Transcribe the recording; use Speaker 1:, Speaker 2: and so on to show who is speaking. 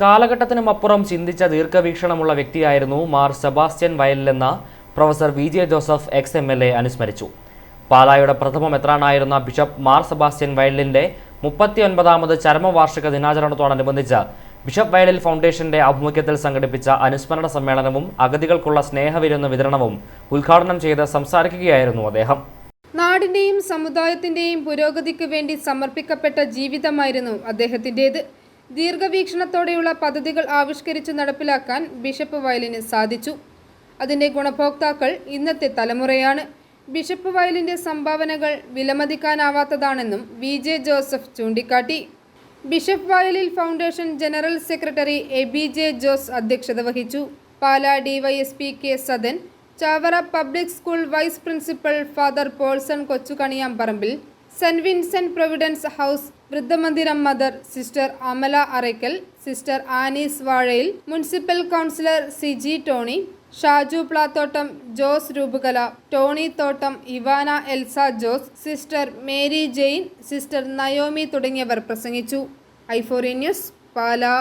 Speaker 1: കാലഘട്ടത്തിനുമപ്പുറം ചിന്തിച്ച ദീർഘവീക്ഷണമുള്ള വ്യക്തിയായിരുന്നു Mar Sebastian വയലിലെന്ന professor V J Joseph X M L A അനുസ്മരിച്ചു. പാലായുടെ പ്രഥമ മെത്രാനായിരുന്ന ബിഷപ്പ് മാർ സെബാസ്റ്റ്യൻ വയലിന്റെ മുപ്പത്തിയൊൻപതാമത് ചരമവാർഷിക ദിനാചരണത്തോടനുബന്ധിച്ച് ബിഷപ്പ് വയലിൽ ഫൗണ്ടേഷന്റെ ആഭിമുഖ്യത്തിൽ സംഘടിപ്പിച്ച അനുസ്മരണ സമ്മേളനവും അഗതികൾക്കുള്ള സ്നേഹവിരുന്ന് വിതരണവും ഉദ്ഘാടനം ചെയ്ത് സംസാരിക്കുകയായിരുന്നു അദ്ദേഹം.
Speaker 2: നാടിന്റെയും സമുദായത്തിന്റെയും പുരോഗതിക്ക് വേണ്ടി സമർപ്പിക്കപ്പെട്ട ജീവിതമായിരുന്നു അദ്ദേഹത്തിന്റെത് ദീർഘവീക്ഷണത്തോടെയുള്ള പദ്ധതികൾ ആവിഷ്കരിച്ച് നടപ്പിലാക്കാൻ ബിഷപ്പ് വയലിന് സാധിച്ചു. അതിന്റെ ഗുണഭോക്താക്കൾ ഇന്നത്തെ തലമുറയാണ്. ബിഷപ്പ് വയലിന്റെ സംഭാവനകൾ വിലമതിക്കാനാവാത്തതാണെന്നും വി ജെ ജോസഫ് ചൂണ്ടിക്കാട്ടി. Bishop Vayalil foundation general secretary A B J Jose അധ്യക്ഷത വഹിച്ചു. Pala DYSP K Sadan Chavara public school vice principal father Paulson Kochukaniyamparambil saint Vincent Providence House വൃദ്ധമന്ദിരം mother sister Amala Arackal sister Annies Vazhayil municipal councillor Siji Tony Shaju Plathottam Jose Roopakala Tony Thottam Ivana Elsa Jose sister Mary Jane sister Naomi തുടങ്ങിയവർ പ്രസംഗിച്ചു. ഐഫോറി news Pala.